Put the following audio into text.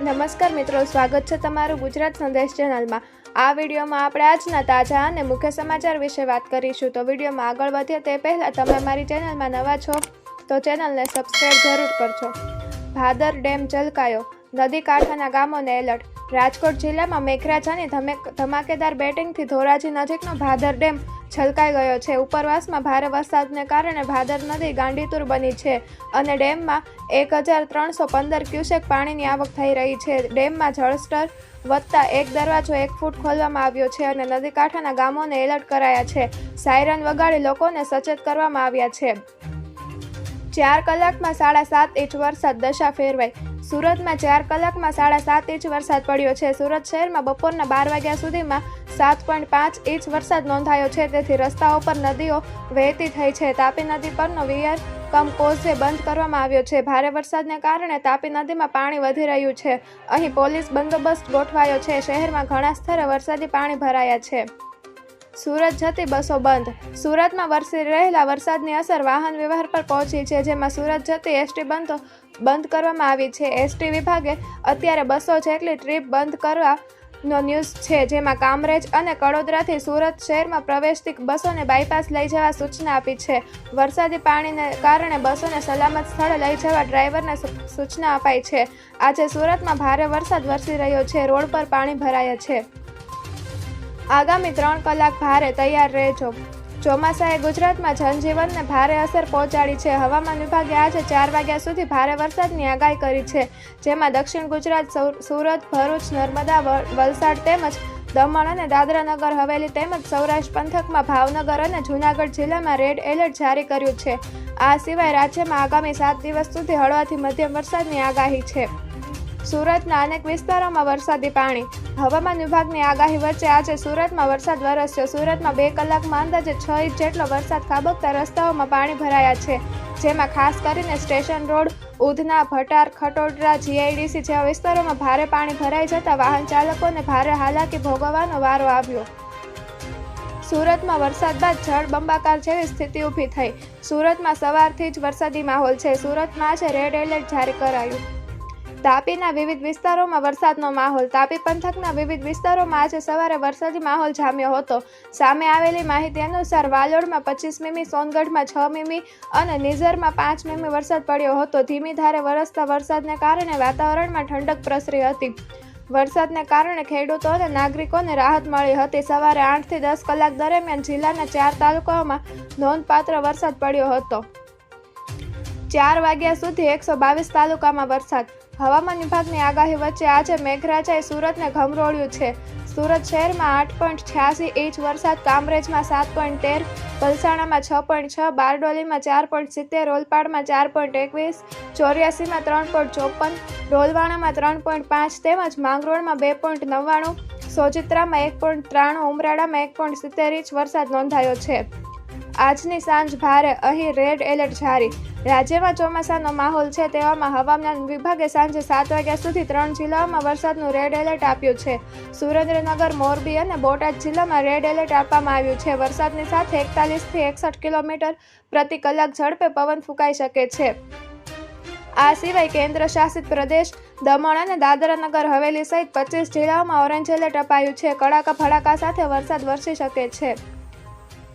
નમસ્કાર મિત્રો, સ્વાગત છે તમારું ગુજરાત સંદેશ ચેનલમાં. આ વિડીયોમાં આપણે આજના તાજા અને મુખ્ય સમાચાર વિશે વાત કરીશું. તો વિડીયોમાં આગળ વધીએ તે પહેલાં તમે મારી ચેનલમાં નવા છો, તો ચેનલને સબસ્ક્રાઈબ જરૂર કરજો. ભાદર ડેમ જલકાયો. નદી કાંઠાના ગામોને એલર્ટ. રાજકોટ જિલ્લામાં મેઘરાજાની ધમે- ધમાકેદાર બેટિંગથી ધોરાજી નજીકનો ભાદર ડેમ છલકાઈ ગયો છે. ઉપરવાસમાં ભારે વરસાદને કારણે ભાદર નદી ગાંડીતુર બની છે અને ડેમમાં એક હજાર ત્રણસો પંદર ક્યુસેક પાણીની આવક થઈ રહી છે. ડેમમાં જળસ્તર વધતા એક દરવાજો એક ફૂટ ખોલવામાં આવ્યો છે અને નદી કાંઠાના ગામોને એલર્ટ કરાયા છે. સાયરન વગાડી લોકોને સચેત કરવામાં આવ્યા છે. ચાર કલાકમાં સાડા સાત ઇંચ વરસાદ દશા ફેરવાઈ. સુરતમાં ચાર કલાકમાં સાડા સાત ઇંચ વરસાદ પડ્યો છે. સુરત શહેરમાં બપોરના બાર વાગ્યા સુધીમાં સાત પોઈન્ટ પાંચ ઇંચ વરસાદ નોંધાયો છે. તેથી રસ્તાઓ પર નદીઓ વહેતી થઈ છે. તાપી નદી પરનો વિયર કમ કોઝવે બંધ કરવામાં આવ્યો છે. ભારે વરસાદને કારણે તાપી નદીમાં પાણી વધી રહ્યું છે. અહીં પોલીસ બંદોબસ્ત ગોઠવાયો છે. શહેરમાં ઘણા સ્થળે વરસાદી પાણી ભરાયા છે. સુરત જતી બસો બંધ. સુરતમાં વરસી રહેલા વરસાદની અસર વાહન વ્યવહાર પર પહોંચી છે, જેમાં સુરત જતી એસટી બંધો, બંધ કરવામાં આવી છે. એસટી વિભાગે અત્યારે બસો જેટલી ટ્રીપ બંધ કરવા નો ન્યૂઝ છે, જેમાં કામરેજ અને કડોદરાથી સુરત શહેરમાં પ્રવેશતી બસોને બાયપાસ લઈ જવા સૂચના આપી છે. વરસાદી પાણીને કારણે બસોને સલામત સ્થળે લઈ જવા ડ્રાઈવરને સૂચના અપાઈ છે. આજે સુરતમાં ભારે વરસાદ વરસી રહ્યો છે. રોડ પર પાણી ભરાયા છે. આગામી ત્રણ કલાક ભારે તૈયાર રહેજો. ચોમાસાએ ગુજરાતમાં જનજીવનને ભારે અસર પહોંચાડી છે. હવામાન વિભાગે આજે ચાર વાગ્યા સુધી ભારે વરસાદની આગાહી કરી છે. જેમાં દક્ષિણ ગુજરાત સુરત, ભરૂચ, નર્મદા વલ- વલસાડ તેમજ દમણ અને દાદરાનગર, હવેલી તેમજ સૌરાષ્ટ્ર પંથકમાં ભાવનગર અને જૂનાગઢ જિલ્લામાં રેડ એલર્ટ જારી કર્યું છે. આ સિવાય રાજ્યમાં આગામી સાત દિવસ સુધી હળવાથી મધ્યમ વરસાદની આગાહી છે. સુરતના અનેક વિસ્તારોમાં વરસાદી પાણી. હવામાન વિભાગની આગાહી વચ્ચે આજે સુરતમાં વરસાદ વરસ્યો. સુરતમાં બે કલાકમાં અંદાજે છ ઇંચ જેટલો વરસાદ ખાબકતા રસ્તાઓમાં પાણી ભરાયા છે. જેમાં ખાસ કરીને station road, Udhna, Bhatar, Khatodara, GIDC જેવા વિસ્તારોમાં ભારે પાણી ભરાઈ જતા વાહન ચાલકોને ભારે હાલાકી ભોગવવાનો વારો આવ્યો. સુરતમાં વરસાદ બાદ જળ બંબાકાર જેવી સ્થિતિ ઊભી થઈ. સુરતમાં સવારથી જ વરસાદી માહોલ છે. સુરતમાં આજે રેડ એલર્ટ જારી કરાયું. તાપીના વિવિધ વિસ્તારોમાં વરસાદનો માહોલ. તાપી પંથકના વિવિધ વિસ્તારોમાં આજે સવારે વરસાદી માહોલ જામ્યો હતો. સામે આવેલી માહિતી અનુસાર વાલોડમાં પચીસ મીમી, સોનગઢમાં છ મીમી અને નિઝરમાં પાંચ મીમી વરસાદ પડ્યો હતો. ધીમી ધારે વરસતા વરસાદને કારણે વાતાવરણમાં ઠંડક પ્રસરી હતી. વરસાદને કારણે ખેડૂતો અને નાગરિકોને રાહત મળી હતી. સવારે આઠથી દસ કલાક દરમિયાન જિલ્લાના ચાર તાલુકાઓમાં નોંધપાત્ર વરસાદ પડ્યો હતો. ચાર વાગ્યા સુધી એકસો બાવીસ તાલુકામાં વરસાદ હવામાન વિભાગની આગાહી વચ્ચે આજે મેઘરાજાએ સુરતને ઘમરોળ્યું છે. સુરત શહેરમાં આઠ પોઈન્ટ છ્યાસી ઇંચ વરસાદ, કામરેજમાં સાત પોઈન્ટ તેર પલસાણામાં છ પોઈન્ટ છ, બારડોલીમાં ચાર પોઈન્ટ સિત્તેર ઓલપાડમાં ચાર પોઈન્ટ એકવીસ, ચોર્યાસીમાં ત્રણ પોઈન્ટ ચોપન ડોલવાણામાં ત્રણ પોઈન્ટ પાંચ તેમજ માંગરોળમાં બે પોઈન્ટ નવ્વાણું, સોજિત્રામાં એક પોઈન્ટ ત્રાણું, ઉમરાળામાં એક પોઈન્ટ સિત્તેર ઇંચ વરસાદ નોંધાયો છે. આજની સાંજ ભારે, અહીં રેડ એલર્ટ જારી. રાજ્યમાં ચોમાસાનો માહોલ છે તેવામાં હવામાન વિભાગે સાંજે સાત વાગ્યા સુધી ત્રણ જિલ્લાઓમાં વરસાદનું રેડ એલર્ટ આપ્યું છે. સુરેન્દ્રનગર, મોરબી અને બોટાદ જિલ્લામાં રેડ એલર્ટ આપવામાં આવ્યું છે. વરસાદની સાથે એકતાલીસથી એકસઠ કિલોમીટર પ્રતિ કલાક ઝડપે પવન ફૂંકાઈ શકે છે. આ સિવાય કેન્દ્ર શાસિત પ્રદેશ દમણ અને દાદરાનગર હવેલી સહિત પચીસ જિલ્લાઓમાં ઓરેન્જ એલર્ટ અપાયું છે. કડાકા ભડાકા સાથે વરસાદ વરસી શકે છે.